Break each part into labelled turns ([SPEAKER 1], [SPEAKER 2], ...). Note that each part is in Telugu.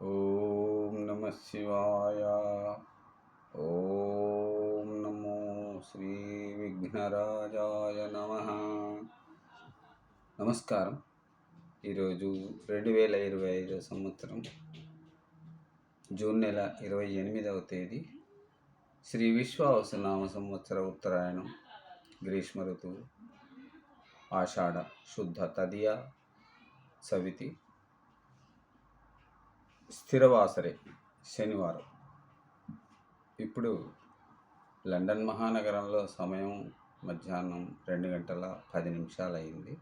[SPEAKER 1] ఓం నమ శివాయ. ఓం నమో శ్రీ విఘ్నరాజాయ నమ. నమస్కారం. ఈరోజు రెండు వేల ఇరవై ఐదు సంవత్సరం జూన్ నెల ఇరవై ఎనిమిదవ తేదీ శ్రీ విశ్వావసనామ సంవత్సర ఉత్తరాయణం గ్రీష్మ ఋతువు ఆషాఢ శుద్ధ తదియ సవితి స్థిరవాసరే శనివారం. ఇప్పుడు లండన్ మహానగరంలో సమయం మధ్యాహ్నం రెండు గంటల పది నిమిషాలు అయింది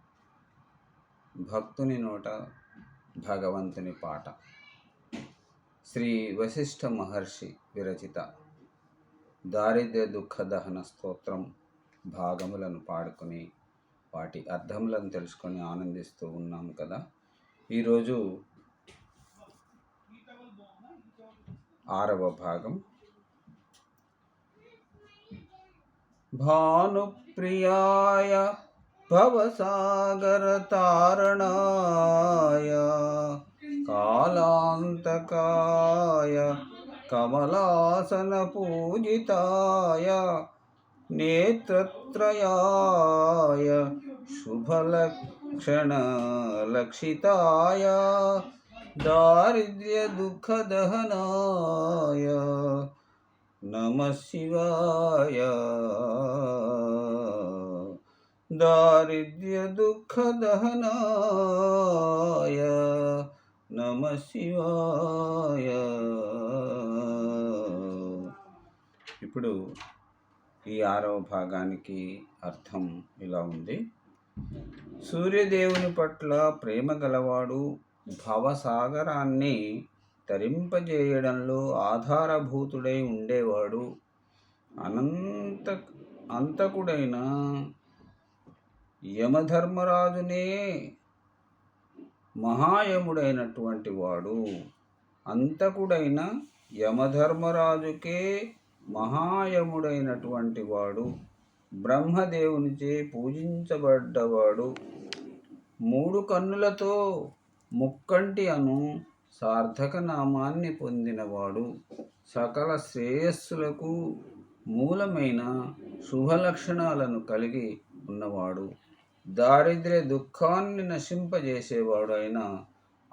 [SPEAKER 1] భక్తుని నోట భగవంతుని పాట. శ్రీ వశిష్ఠ మహర్షి విరచిత దారిద్ర్య దుఃఖ దహన స్తోత్రం భాగములను పాడుకొని వాటి అర్థములను తెలుసుకొని ఆనందిస్తూ ఉన్నాం కదా. ఈరోజు ఆరవ భాగం. భానుప్రియాయ భవసాగరతారణాయ కాలాంతకాయ కమలాసనపూజితాయ నేత్రత్రయాయ శుభలక్షణలక్షితాయ दारिद्र्यदुःखदहनाय नमः शिवाय दारिद्र्यदुःखदहनाय नमः శివాయ ఇప్పుడు ఈ ఆరవ భాగానికి అర్థం ఇలా ఉంది సూర్యదేవుని పట్ల ప్రేమ గలవాడు భవసాగరాన్ని తరింపజేయడంలో ఆధారభూతుడై ఉండేవాడు. అనంత అంతకుడైన యమధర్మరాజునే మహాయముడైనటువంటి వాడు. అంతకుడైన యమధర్మరాజుకే మహాయముడైనటువంటి వాడు. బ్రహ్మదేవునిచే పూజించబడ్డవాడు. మూడు కన్నులతో ముక్కంటి అను సార్థక నామాన్ని పొందినవాడు సకల శ్రేయస్సులకు మూలమైన శుభలక్షణాలను కలిగి ఉన్నవాడు. దారిద్ర్య దుఃఖాన్ని నశింపజేసేవాడు అయిన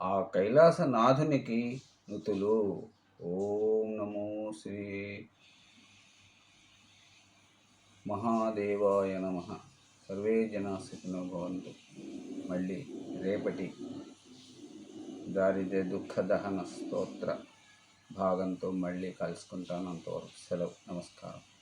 [SPEAKER 1] ఆ కైలాసనాథునికి నుతులు ఓం నమో శ్రీ మహాదేవాయ నమ. సర్వే జనా సుఖినో భవంతు. మళ్ళీ రేపటి దారిదే దుఃఖ దహన స్తోత్ర. భాగంతో మళ్ళీ కలుసుకుంటాను. అంతవరకు సెలవు. నమస్కారం.